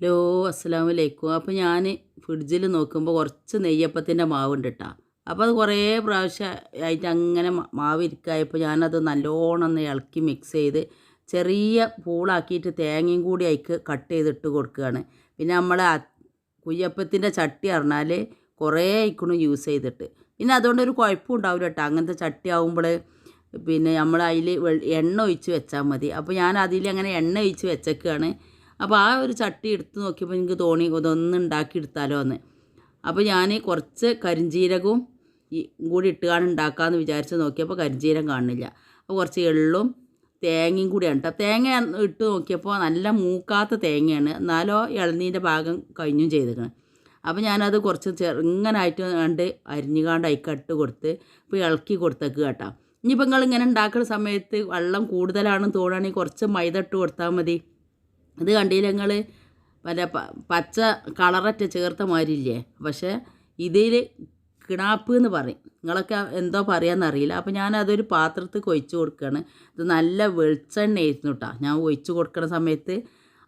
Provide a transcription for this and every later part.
Hello അസ്സാം വലൈക്കും അപ്പോൾ ഞാൻ ഫ്രിഡ്ജിൽ നോക്കുമ്പോൾ കുറച്ച് നെയ്യപ്പത്തിന്റെ മാവുണ്ട് കേട്ടോ അപ്പോൾ അത് കുറേ പ്രാവശ്യം ആയിട്ട് അങ്ങനെ മാവ് ഇരിക്കായപ്പോൾ ഞാനത് നല്ലോണം ഒന്ന് ഇളക്കി മിക്സ് ചെയ്ത് ചെറിയ പൂളാക്കിയിട്ട് തേങ്ങയും കൂടി അതിക്ക് കട്ട് ചെയ്തിട്ട് കൊടുക്കുകയാണ് പിന്നെ നമ്മൾ കുയ്യപ്പത്തിന്റെ ചട്ടി പറഞ്ഞാൽ കുറേ ആയിക്കണു യൂസ് ചെയ്തിട്ട്. പിന്നെ അതുകൊണ്ട് ഒരു കുഴപ്പം ഉണ്ടാവില്ല കേട്ടോ അങ്ങനത്തെ ചട്ടി ആകുമ്പോൾ പിന്നെ നമ്മൾ അതിൽ എണ്ണ ഒഴിച്ച് വെച്ചാൽ മതി. അപ്പോൾ ഞാൻ അതിൽ അങ്ങനെ എണ്ണ ഒഴിച്ച് വെച്ചേക്കാണ്. അപ്പോൾ ആ ഒരു ചട്ടി എടുത്ത് നോക്കിയപ്പോൾ എനിക്ക് തോന്നി ഇതൊന്ന് ഉണ്ടാക്കി എടുത്താലോ എന്ന്. അപ്പോൾ ഞാൻ കുറച്ച് കരിഞ്ചീരകവും ഈ കൂടി ഇട്ടുകാണ് ഉണ്ടാക്കാമെന്ന് വിചാരിച്ച് നോക്കിയപ്പോൾ കരിഞ്ചീരം കാണുന്നില്ല. അപ്പോൾ കുറച്ച് എള്ളും തേങ്ങയും കൂടിയാണ് കേട്ടോ തേങ്ങ ഇട്ട് നോക്കിയപ്പോൾ നല്ല മൂക്കാത്ത തേങ്ങയാണ്. എന്നാലോ ഇളനീന്റെ ഭാഗം കഴിഞ്ഞും ചെയ്തേക്കണം. അപ്പോൾ ഞാനത് കുറച്ച് ചെറുങ്ങനായിട്ട് കണ്ട് അരിഞ്ഞുകാണ്ട് അയക്കട്ട് കൊടുത്ത് ഇപ്പോൾ ഇളക്കി കൊടുത്തേക്ക് കേട്ടോ. ഇനിയിപ്പോൾ നിങ്ങൾ ഇങ്ങനെ ഉണ്ടാക്കുന്ന സമയത്ത് വെള്ളം കൂടുതലാണെന്ന് തോന്നുകയാണെങ്കിൽ കുറച്ച് മൈദ ഇട്ട് കൊടുത്താൽ മതി. ഇത് കണ്ടില്ല നിങ്ങൾ മറ്റേ പച്ച കളററ്റ ചേർത്ത മാതിരിയില്ലേ? പക്ഷേ ഇതിൽ കിണാപ്പ് എന്ന് പറയും. നിങ്ങളൊക്കെ എന്തോ പറയാമെന്നറിയില്ല അപ്പോൾ ഞാൻ അതൊരു പാത്രത്തിൽ ഒഴിച്ച് കൊടുക്കുകയാണ് ഇത് നല്ല വെളിച്ചെണ്ണയായിരുന്നു കേട്ടോ ഞാൻ ഒഴിച്ച് കൊടുക്കുന്ന സമയത്ത്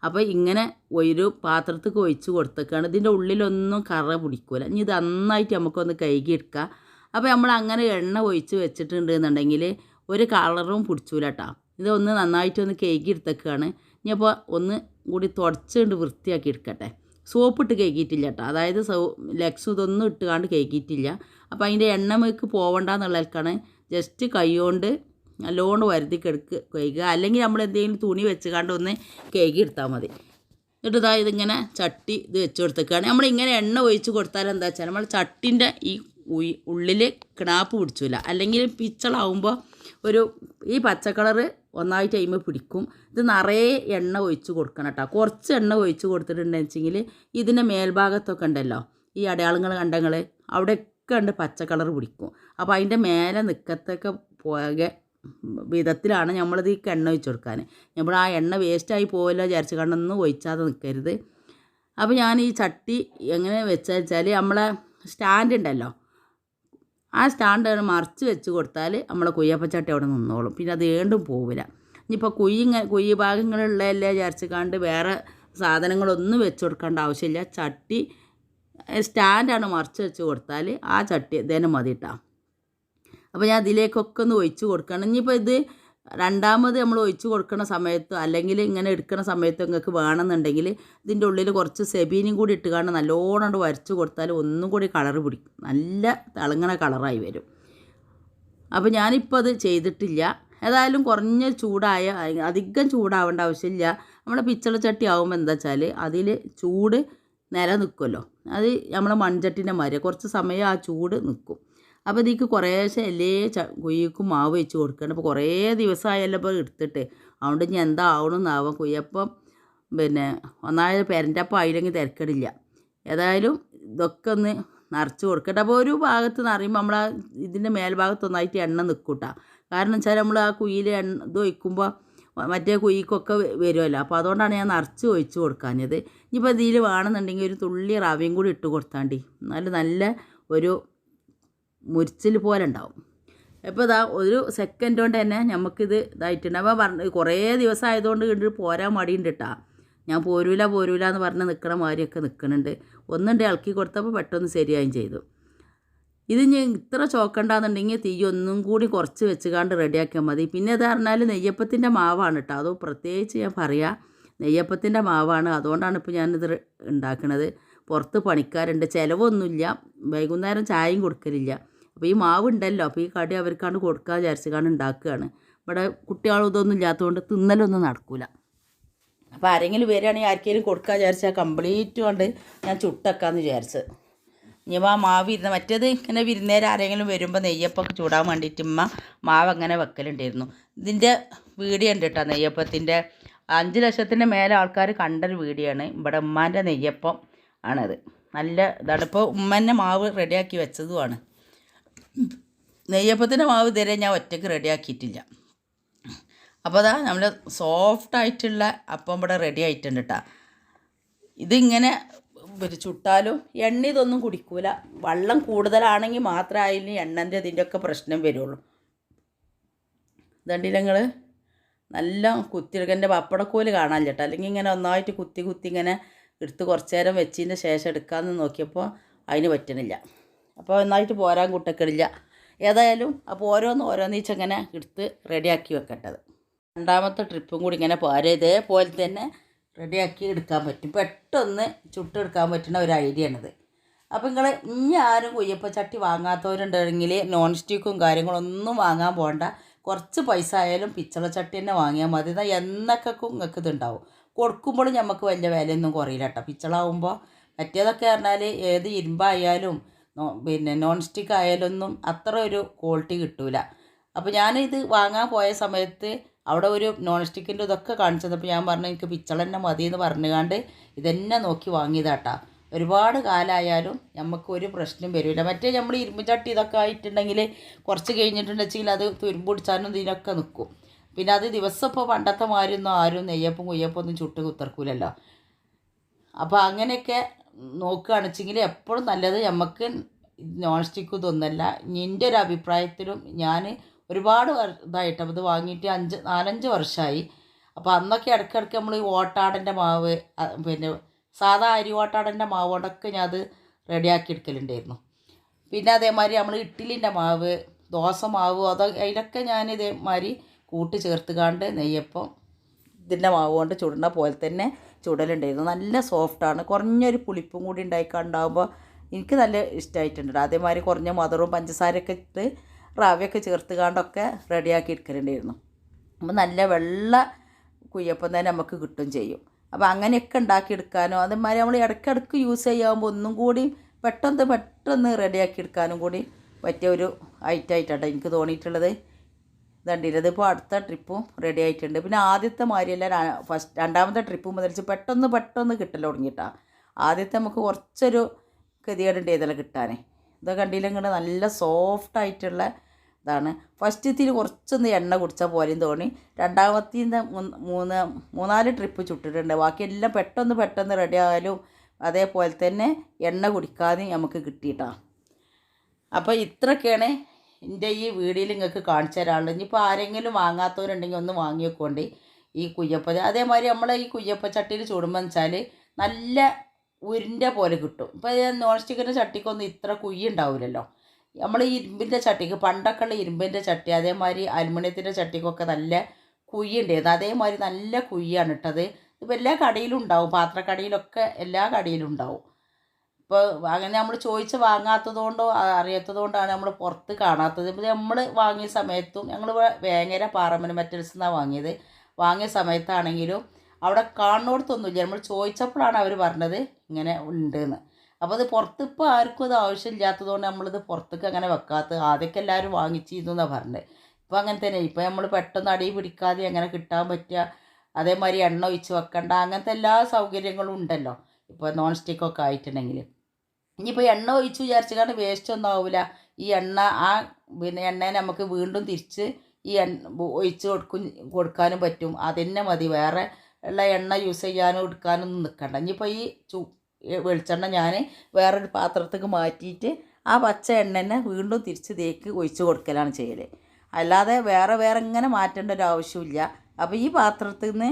അപ്പോൾ ഇങ്ങനെ ഒരു പാത്രത്തിൽ ഒഴിച്ച് കൊടുത്തേക്കാണ്. ഇതിന്റെ ഉള്ളിലൊന്നും കറ പിടിക്കൂല. ഇനി ഇത് നന്നായിട്ട് നമുക്കൊന്ന് കഴുകി എടുക്കാം. അപ്പോൾ നമ്മൾ അങ്ങനെ എണ്ണ ഒഴിച്ച് വെച്ചിട്ടുണ്ട് എന്നുണ്ടെങ്കിൽ ഒരു കളറും പിടിച്ചൂല കേട്ടോ ഇതൊന്ന് നന്നായിട്ടൊന്ന് കേക്ക് എടുത്തേക്കാണ് ഇനിയപ്പോൾ ഒന്ന് കൂടി തുടച്ചുകൊണ്ട് വൃത്തിയാക്കി എടുക്കട്ടെ സോപ്പിട്ട് കേക്കിയിട്ടില്ല കേട്ടോ. അതായത് സോ ലെക്സ് ഇതൊന്നും ഇട്ടുകാണ്ട് കേക്കിയിട്ടില്ല അപ്പോൾ അതിന്റെ എണ്ണമേക്ക് പോവണ്ടെന്നുള്ളവർക്കാണ് ജസ്റ്റ് കൈകൊണ്ട് നല്ലോണം വരുതി കെടുക്ക് കഴുകുക. അല്ലെങ്കിൽ നമ്മൾ എന്തെങ്കിലും തുണി വെച്ചുകാണ്ട് ഒന്ന് കേക്ക് എടുത്താൽ മതി. എന്നിട്ട് ഇതാ ഇതിങ്ങനെ ചട്ടി ഇത് വെച്ച് കൊടുത്തേക്കാണ്. നമ്മളിങ്ങനെ എണ്ണ ഒഴിച്ച് കൊടുത്താൽ എന്താ വെച്ചാൽ നമ്മൾ ചട്ടിന്റെ ഈ ഉള്ളിൽ കിണാപ്പ് പിടിച്ചില്ല അല്ലെങ്കിൽ പിച്ചളാവുമ്പോൾ ഒരു ഈ പച്ചക്കളറ് ഒന്നായിട്ട് കഴിയുമ്പോൾ പിടിക്കും. ഇത് നിറയെ എണ്ണ ഒഴിച്ച് കൊടുക്കണം കേട്ടോ. കുറച്ച് എണ്ണ ഒഴിച്ച് കൊടുത്തിട്ടുണ്ടെന്ന് വെച്ചെങ്കിൽ ഇതിന്റെ മേൽഭാഗത്തൊക്കെ ഉണ്ടല്ലോ ഈ അടയാളങ്ങൾ കണ്ടങ്ങൾ അവിടെയൊക്കെ ഉണ്ട് പച്ച കളർ പിടിക്കും. അപ്പോൾ അതിന്റെ മേലെ നിൽക്കത്തൊക്കെ പോകെ വിധത്തിലാണ് നമ്മളിത് ഈ എണ്ണ ഒഴിച്ച് കൊടുക്കാൻ നമ്മൾ ആ എണ്ണ വേസ്റ്റായി പോകല്ലോ വിചാരിച്ച് കണ്ടൊന്നും ഒഴിച്ചാതെ നിൽക്കരുത് അപ്പോൾ ഞാൻ ഈ ചട്ടി എങ്ങനെ വെച്ചാൽ വെച്ചാൽ നമ്മളെ സ്റ്റാൻഡ് ഉണ്ടല്ലോ ആ സ്റ്റാൻഡ് മറിച്ച് വെച്ച് കൊടുത്താൽ നമ്മളെ കുയ്യപ്പച്ചട്ടി അവിടെ നിന്നോളും. പിന്നെ അത് വീണ്ടും പോവില്ല. ഇനിയിപ്പോൾ കുയ്യിങ്ങ കുയ്യി ഭാഗങ്ങളുള്ളതല്ലേ വിചാരിച്ച് കണ്ട് വേറെ സാധനങ്ങളൊന്നും വെച്ച് കൊടുക്കേണ്ട ആവശ്യമില്ല. ചട്ടി സ്റ്റാൻഡാണ് മറിച്ച് വെച്ച് കൊടുത്താൽ ആ ചട്ടി ഇതേനെ മതി കേട്ടോ അപ്പോൾ ഞാൻ അതിലേക്കൊക്കെ ഒന്ന് ഒഴിച്ച് കൊടുക്കണം. ഇനിയിപ്പോൾ ഇത് രണ്ടാമത് നമ്മൾ ഒഴിച്ച് കൊടുക്കുന്ന സമയത്തോ അല്ലെങ്കിൽ ഇങ്ങനെ എടുക്കുന്ന സമയത്തോ നിങ്ങൾക്ക് വേണമെന്നുണ്ടെങ്കിൽ ഇതിന്റെ ഉള്ളിൽ കുറച്ച് സെബീനും കൂടി ഇട്ടുകൊണ്ട് നല്ലോണം വരച്ച് കൊടുത്താൽ ഒന്നും കൂടി കളർ പിടിക്കും. നല്ല തിളങ്ങണ കളറായി വരും. അപ്പോൾ ഞാനിപ്പോൾ അത് ചെയ്തിട്ടില്ല. ഏതായാലും കുറഞ്ഞ ചൂടായ അധികം ചൂടാവേണ്ട ആവശ്യമില്ല. നമ്മുടെ പിച്ചള ചട്ടി ആകുമ്പോൾ എന്താ വെച്ചാൽ അതിൽ ചൂട് നിലനിൽക്കുമല്ലോ. അത് നമ്മളെ മൺചട്ടിന്റെ മാതിരി കുറച്ച് സമയം ആ ചൂട് നിൽക്കും. അപ്പോൾ ഇതിക്ക് കുറേശ്ശെ എല്ലേ ച കുയ്യക്കും മാവ് വെച്ച് കൊടുക്കണം. അപ്പോൾ കുറേ ദിവസമായല്ലോ ഇപ്പോൾ എടുത്തിട്ട്. അതുകൊണ്ട് ഇനി എന്താ ആവണമെന്നാവാം കുയ്യപ്പം പിന്നെ ഒന്നാമത് പെരന്റപ്പം ആയില്ലെങ്കിൽ തിരക്കടില്ല. ഏതായാലും ഇതൊക്കെ ഒന്ന് നിറച്ച് കൊടുക്കട്ടെ. അപ്പോൾ ഒരു ഭാഗത്ത് നിറയുമ്പോൾ നമ്മൾ ആ ഇതിന്റെ മേൽഭാഗത്ത് ഒന്നായിട്ട് എണ്ണ നിൽക്കൂട്ടാ കാരണം വെച്ചാൽ നമ്മൾ ആ കുയിൽ എണ്ണ ഇത് ഒഴിക്കുമ്പോൾ മറ്റേ കുയ്ക്കൊക്കെ വരുമല്ലോ അപ്പോൾ അതുകൊണ്ടാണ് ഞാൻ നിറച്ച് ഒഴിച്ച് കൊടുക്കാഞ്ഞത്. ഇനിയിപ്പോൾ ഇതിൽ വേണമെന്നുണ്ടെങ്കിൽ ഒരു തുള്ളി റവയും കൂടി ഇട്ട് കൊടുത്താണ്ടി. എന്നാലും നല്ല ഒരു മുരിച്ചിൽ പോലെ ഉണ്ടാവും. അപ്പോൾ ഇതാ ഒരു സെക്കൻഡ് കൊണ്ട് തന്നെ നമുക്കിത് ഇതായിട്ടുണ്ട്. അപ്പോൾ പറഞ്ഞ കുറേ ദിവസം ആയതുകൊണ്ട് കണ്ടിട്ട് പോരാൻ മടിയുണ്ട് കേട്ടാ ഞാൻ പോരൂല പോരൂല എന്ന് പറഞ്ഞ് നിൽക്കണ മാതിരിയൊക്കെ നിൽക്കുന്നുണ്ട് ഒന്നുണ്ട് ഇളക്കി കൊടുത്തപ്പോൾ പെട്ടെന്ന് ശരിയായും ചെയ്തു. ഇത് ഞാൻ ഇത്ര ചോക്കണ്ടെന്നുണ്ടെങ്കിൽ തീ ഒന്നും കൂടി കുറച്ച് വെച്ചുകാണ്ട് റെഡിയാക്കിയാൽ മതി. പിന്നെ ഇത് പറഞ്ഞാൽ നെയ്യപ്പത്തിന്റെ മാവാണ് കേട്ടോ അത് പ്രത്യേകിച്ച് ഞാൻ പറയാം നെയ്യപ്പത്തിന്റെ മാവാണ്. അതുകൊണ്ടാണ് ഇപ്പോൾ ഞാനിത് ഉണ്ടാക്കുന്നത് പുറത്ത് പണിക്കാരുണ്ട്. ചിലവൊന്നുമില്ല. വൈകുന്നേരം ചായയും കൊടുക്കലില്ല. അപ്പോൾ ഈ മാവ് ഉണ്ടല്ലോ അപ്പോൾ ഈ കടി അവർക്കാണ് കൊടുക്കാൻ വിചാരിച്ചാണ് ഉണ്ടാക്കുകയാണ് ഇവിടെ കുട്ടികളും ഇതൊന്നും ഇല്ലാത്തതുകൊണ്ട് തിന്നലൊന്നും നടക്കില്ല അപ്പോൾ ആരെങ്കിലും വരികയാണെങ്കിൽ ആർക്കെങ്കിലും കൊടുക്കാൻ വിചാരിച്ചാൽ കംപ്ലീറ്റ് കൊണ്ട് ഞാൻ ചുട്ടക്കാന്ന് വിചാരിച്ചത് ഇനി ആ മാവ് ഇരുന്ന് മറ്റേത് ഇങ്ങനെ വിരുന്നേരം ആരെങ്കിലും വരുമ്പോൾ നെയ്യപ്പൊക്കെ ചൂടാൻ വേണ്ടിയിട്ട് ഉമ്മ മാവ് അങ്ങനെ വെക്കലുണ്ടായിരുന്നു. ഇതിന്റെ വീഡിയോ ഉണ്ട് കേട്ടോ നെയ്യപ്പത്തിന്റെ അഞ്ച് ലക്ഷത്തിന്റെ മേലെ ആൾക്കാർ കണ്ടൊരു വീഡിയോ ആണ് ഇവിടെ ഉമ്മാന്റെ നെയ്യപ്പം ആണത്. നല്ല ഇതാണ്. ഇപ്പോൾ ഉമ്മന്റെ മാവ് റെഡിയാക്കി വെച്ചതുമാണ്. നെയ്യപ്പത്തിന്റെ മാവ് ഇതുവരെ ഞാൻ ഒറ്റയ്ക്ക് റെഡിയാക്കിയിട്ടില്ല അപ്പോൾ അതാ നമ്മൾ സോഫ്റ്റ് ആയിട്ടുള്ള അപ്പം ഇവിടെ റെഡി ആയിട്ടുണ്ട് കേട്ടോ ഇതിങ്ങനെ ഒരു ചുട്ടാലും എണ്ണ ഇതൊന്നും കുടിക്കൂല. വെള്ളം കൂടുതലാണെങ്കിൽ മാത്രമേ അതിന് എണ്ണന്റെ ഇതിന്റെയൊക്കെ പ്രശ്നം വരുള്ളൂ. ഇതണ്ടില്ല നല്ല കുത്തിയെടുക്കന്റെ പപ്പടക്കോൽ കാണാൻ ചേട്ടാ അല്ലെങ്കിൽ ഇങ്ങനെ ഒന്നായിട്ട് കുത്തി കുത്തി ഇങ്ങനെ എടുത്ത് കുറച്ച് നേരം വെച്ചതിന്റെ ശേഷം എടുക്കാമെന്ന് നോക്കിയപ്പോൾ അതിന് പറ്റണില്ല. അപ്പോൾ നന്നായിട്ട് പോരാൻ കൂട്ടക്കണില്ല ഏതായാലും അപ്പോൾ ഓരോന്ന് ഓരോന്നിച്ചങ്ങനെ എടുത്ത് റെഡിയാക്കി വെക്കേണ്ടത്. രണ്ടാമത്തെ ട്രിപ്പും കൂടി ഇങ്ങനെ പോര. ഇതേപോലെ തന്നെ റെഡിയാക്കി എടുക്കാൻ പറ്റും. പെട്ടെന്ന് ചുട്ടെടുക്കാൻ പറ്റുന്ന ഒരു ഐഡിയ ആണിത് അപ്പോൾ നിങ്ങൾ ഇനി ആരും കൊയ്യപ്പ ചട്ടി വാങ്ങാത്തവരുണ്ടെങ്കിൽ നോൺ സ്റ്റിക്കും കാര്യങ്ങളൊന്നും വാങ്ങാൻ പോകണ്ട. കുറച്ച് പൈസ ആയാലും പിച്ചള ചട്ടി തന്നെ വാങ്ങിയാൽ മതി. എന്നാൽ എന്നൊക്കെ നിങ്ങൾക്ക് ഇതുണ്ടാവും. കൊടുക്കുമ്പോഴും നമുക്ക് വലിയ വിലയൊന്നും കുറയില്ല കേട്ടോ. പിച്ചളാവുമ്പോൾ മറ്റേതൊക്കെ പറഞ്ഞാൽ ഏത് ഇരുമ്പായാലും പിന്നെ നോൺ സ്റ്റിക്ക് ആയാലൊന്നും അത്ര ഒരു ക്വാളിറ്റി കിട്ടൂല. അപ്പോൾ ഞാനിത് വാങ്ങാൻ പോയ സമയത്ത് അവിടെ ഒരു നോൺ സ്റ്റിക്കിന്റെ ഇതൊക്കെ കാണിച്ചു ഞാൻ പറഞ്ഞു എനിക്ക് പിച്ചള തന്നെ മതി എന്ന് പറഞ്ഞുകൊണ്ട് ഇതന്നെ നോക്കി വാങ്ങിയതാട്ടാ. ഒരുപാട് കാലമായാലും നമുക്ക് ഒരു പ്രശ്നം വരില്ല മറ്റേ നമ്മൾ ഇരുമ്പ് ചട്ടി ഇതൊക്കെ ആയിട്ടുണ്ടെങ്കിൽ കുറച്ച് കഴിഞ്ഞിട്ടുണ്ടെങ്കിൽ അത് തുരുമ്പ് പിടിച്ചാലും ഇതിനൊക്കെ നിൽക്കും പിന്നെ അത് ദിവസം ഇപ്പോൾ പണ്ടത്തെ മാരൊന്നും ആരും നെയ്യപ്പം കുയ്യപ്പം ഒന്നും ചുട്ട് കുത്തർക്കൂലല്ലോ. അപ്പോൾ അങ്ങനെയൊക്കെ നോക്കുകയാണെച്ചെങ്കിൽ എപ്പോഴും നല്ലത് നമുക്ക് നോൺ സ്റ്റിക്ക് ഇതൊന്നല്ല. എന്റെ ഒരു അഭിപ്രായത്തിലും ഞാൻ ഒരുപാട് ഇതായിട്ട് അത് വാങ്ങിയിട്ട് അഞ്ച് നാലഞ്ച് വർഷമായി അപ്പോൾ അന്നൊക്കെ ഇടയ്ക്കിടയ്ക്ക് നമ്മൾ ഈ ഓട്ടാടന്റെ മാവ് പിന്നെ സാധാ അരി ഓട്ടാടന്റെ മാവ് കൊണ്ടൊക്കെ ഞാൻ അത് റെഡിയാക്കി എടുക്കലുണ്ടായിരുന്നു. പിന്നെ അതേമാതിരി നമ്മൾ ഇഡ്ഡലിന്റെ മാവ് ദോശ മാവ് അതൊക്കെ അതിലൊക്കെ ഞാൻ ഇതേമാതിരി കൂട്ടി ചേർത്തുകാണ്ട് നെയ്യപ്പം ഇതിന്റെ മാവ് കൊണ്ട് ചുടുന്ന പോലെ തന്നെ ചുടലുണ്ടായിരുന്നു. നല്ല സോഫ്റ്റാണ് കുറഞ്ഞൊരു പുളിപ്പും കൂടി ഉണ്ടായിക്കാണ്ടാകുമ്പോൾ എനിക്ക് നല്ല ഇഷ്ടമായിട്ടുണ്ട് അതേമാതിരി കുറഞ്ഞ മധുരവും പഞ്ചസാരയൊക്കെ ഇട്ട് റവയൊക്കെ ചേർത്ത് കാണ്ടൊക്കെ റെഡിയാക്കി എടുക്കലുണ്ടായിരുന്നു. അപ്പോൾ നല്ല വെള്ള കുയ്യപ്പം തന്നെ നമുക്ക് കിട്ടും ചെയ്യും. അപ്പോൾ അങ്ങനെയൊക്കെ ഉണ്ടാക്കിയെടുക്കാനോ അതേമാതിരി നമ്മൾ ഇടയ്ക്കിടയ്ക്ക് യൂസ് ചെയ്യാകുമ്പോൾ ഒന്നും കൂടി പെട്ടെന്ന് പെട്ടെന്ന് റെഡിയാക്കി എടുക്കാനും കൂടി പറ്റിയ ഒരു ഐറ്റം ആയിട്ടാണ് എനിക്ക് തോന്നിയിട്ടുള്ളത്. ഇതുണ്ടല്ലോ. ഇതിപ്പോൾ അടുത്ത ട്രിപ്പും റെഡി ആയിട്ടുണ്ട്. പിന്നെ ആദ്യത്തെ മാതിരിയല്ല ഫസ്റ്റ് രണ്ടാമത്തെ ട്രിപ്പ് മുതൽ പെട്ടെന്ന് പെട്ടെന്ന് കിട്ടൽ തുടങ്ങിയിട്ടാണ് ആദ്യത്തെ നമുക്ക് കുറച്ചൊരു ഗതികേടുണ്ട് ഇതെല്ലാം കിട്ടാനേ. ഇതൊക്കെ കണ്ടില്ലെങ്കിൽ നല്ല സോഫ്റ്റ് ആയിട്ടുള്ള ഇതാണ്. ഫസ്റ്റ് ഫസ്റ്റത്തിൽ കുറച്ചൊന്ന് എണ്ണ കുടിച്ചാൽ പോലെയും തോന്നി. രണ്ടാമത്തീന്ന് മൂന്ന് മൂന്നാൽ ട്രിപ്പ് ചുട്ടിട്ടുണ്ട്. ബാക്കിയെല്ലാം പെട്ടെന്ന് പെട്ടെന്ന് റെഡി ആയാലും അതേപോലെ തന്നെ എണ്ണ കുടിക്കാതെ നമുക്ക് കിട്ടിയിട്ടാണ് അപ്പോൾ ഇത്രയൊക്കെയാണ് എന്റെ ഈ വീഡിയോയിൽ നിങ്ങൾക്ക് കാണിച്ചു തരാനുള്ളത്. ഇനിയിപ്പോൾ ആരെങ്കിലും വാങ്ങാത്തവരുണ്ടെങ്കിൽ ഒന്ന് വാങ്ങിയെക്കൊണ്ട്. ഈ കുയ്യപ്പ അതേമാതിരി നമ്മൾ ഈ കുയ്യപ്പ ചട്ടിയിൽ ചൂടുമ്പോൾ വെച്ചാൽ നല്ല ഉരുന്റെ പോലെ കിട്ടും. ഇപ്പോൾ നോൺ സ്റ്റിക്കിന്റെ ചട്ടിക്കൊന്നും ഇത്ര കുയ്യ ഉണ്ടാവില്ലല്ലോ നമ്മൾ ഈ ഇരുമ്പിന്റെ ചട്ടിക്ക് പണ്ടൊക്കെ ഉള്ള ഇരുമ്പിന്റെ ചട്ടി അതേമാതിരി അലുമിനിയത്തിന്റെ ചട്ടിക്കൊക്കെ നല്ല കുയ്യ ഉണ്ടായിരുന്നു. അതേമാതിരി നല്ല കുയ്യാണ് ഇട്ടത്. ഇപ്പോൾ എല്ലാ കടയിലും ഉണ്ടാവും. പാത്രക്കടയിലൊക്കെ എല്ലാ കടയിലും ഉണ്ടാവും. ഇപ്പോൾ അങ്ങനെ നമ്മൾ ചോദിച്ച് വാങ്ങാത്തത് കൊണ്ടോ അറിയാത്തത് കൊണ്ടാണ് നമ്മൾ പുറത്ത് കാണാത്തത്. ഇപ്പോൾ നമ്മൾ വാങ്ങിയ സമയത്തും ഞങ്ങൾ വേങ്ങര പാറമ്മന മെറ്റൽസ് നിന്നാണ് വാങ്ങിയത്. വാങ്ങിയ സമയത്താണെങ്കിലും അവിടെ കാണുന്നിടത്തൊന്നുമില്ല. നമ്മൾ ചോദിച്ചപ്പോഴാണ് അവർ പറഞ്ഞത് ഇങ്ങനെ ഉണ്ടെന്ന്. അപ്പോൾ അത് പുറത്ത് ഇപ്പോൾ ആർക്കും അത് ആവശ്യമില്ലാത്തത് കൊണ്ട് നമ്മളിത് പുറത്തേക്ക് അങ്ങനെ വെക്കാത്തത്. ആദ്യമൊക്കെ എല്ലാവരും വാങ്ങിച്ചിരുന്നു എന്നാണ് പറഞ്ഞത്. ഇപ്പോൾ അങ്ങനെ തന്നെ. ഇപ്പോൾ നമ്മൾ പെട്ടെന്ന് അടി പിടിക്കാതെ അങ്ങനെ കിട്ടാൻ പറ്റുക? അതേമാതിരി എണ്ണ ഒഴിച്ച് വെക്കണ്ട. അങ്ങനത്തെ എല്ലാ സൗകര്യങ്ങളും ഉണ്ടല്ലോ. ഇപ്പോൾ നോൺ സ്റ്റിക്കൊക്കെ ആയിട്ടുണ്ടെങ്കിൽ ഇനിയിപ്പോൾ എണ്ണ ഒഴിച്ച് വിചാരിച്ചിട്ടാണ് വേസ്റ്റ് ഒന്നും ആവില്ല ഈ എണ്ണ ആ പിന്നെ എണ്ണയെ നമുക്ക് വീണ്ടും തിരിച്ച് ഈ എണ്ണ ഒഴിച്ച് കൊടുക്കും കൊടുക്കാനും പറ്റും. അതന്നെ മതി. വേറെ ഉള്ള എണ്ണ യൂസ് ചെയ്യാനോ എടുക്കാനൊന്നും നിൽക്കണ്ട ഇനിയിപ്പോൾ ഈ ചു വെളിച്ചെണ്ണ ഞാൻ വേറൊരു പാത്രത്തേക്ക് മാറ്റിയിട്ട് ആ പച്ച എണ്ണ തന്നെ വീണ്ടും തിരിച്ച് തേക്ക് ഒഴിച്ച് കൊടുക്കലാണ് ചെയ്യൽ അല്ലാതെ വേറെ വേറെ ഇങ്ങനെ മാറ്റേണ്ട ഒരു ആവശ്യമില്ല. അപ്പോൾ ഈ പാത്രത്തിൽ നിന്ന്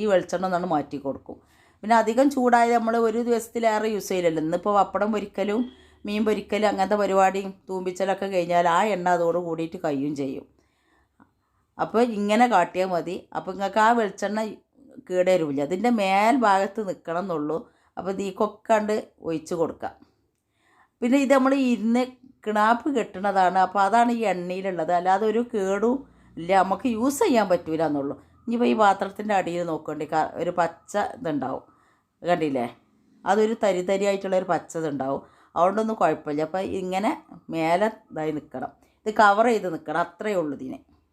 ഈ വെളിച്ചെണ്ണ ഒന്നാണ് മാറ്റി കൊടുക്കും. പിന്നെ അധികം ചൂടായത് നമ്മൾ ഒരു ദിവസത്തിലേറെ യൂസ് ചെയ്യില്ലല്ലോ ഇന്നിപ്പോൾ പപ്പടം പൊരിക്കലും മീൻ പൊരിക്കലും അങ്ങനത്തെ പരിപാടിയും തൂമ്പിച്ചലൊക്കെ കഴിഞ്ഞാൽ ആ എണ്ണ അതോട് കൂടിയിട്ട് കഴിയും ചെയ്യും. അപ്പോൾ ഇങ്ങനെ കാട്ടിയാൽ മതി. അപ്പോൾ നിങ്ങൾക്ക് ആ വെളിച്ചെണ്ണ കീടരുമില്ല അതിന്റെ മേൽ ഭാഗത്ത് നിൽക്കണം എന്നുള്ളൂ. അപ്പോൾ തീക്കൊക്കെ കൊക്കാണ്ട് ഒഴിച്ച് കൊടുക്കാം. പിന്നെ ഇത് നമ്മൾ ഇരുന്ന് കിണാപ്പ് കെട്ടണതാണ്. അപ്പോൾ അതാണ് ഈ എണ്ണയിലുള്ളത്. അല്ലാതെ ഒരു കേടും ഇല്ല. നമുക്ക് യൂസ് ചെയ്യാൻ പറ്റൂല എന്നുള്ളൂ. ഇനിയിപ്പോൾ ഈ പാത്രത്തിന്റെ അടിയിൽ നോക്കേണ്ടി ഒരു പച്ച ഇതുണ്ടാവും. കണ്ടില്ലേ? അതൊരു തരി തരിയായിട്ടുള്ള ഒരു പച്ച ഇതുണ്ടാവും അതുകൊണ്ടൊന്നും കുഴപ്പമില്ല. അപ്പോൾ ഇങ്ങനെ മേലെ ഇതായി നിൽക്കണം ഇത് കവർ ചെയ്ത് നിൽക്കണം അത്രയേ ഉള്ളൂ ഇതിന്.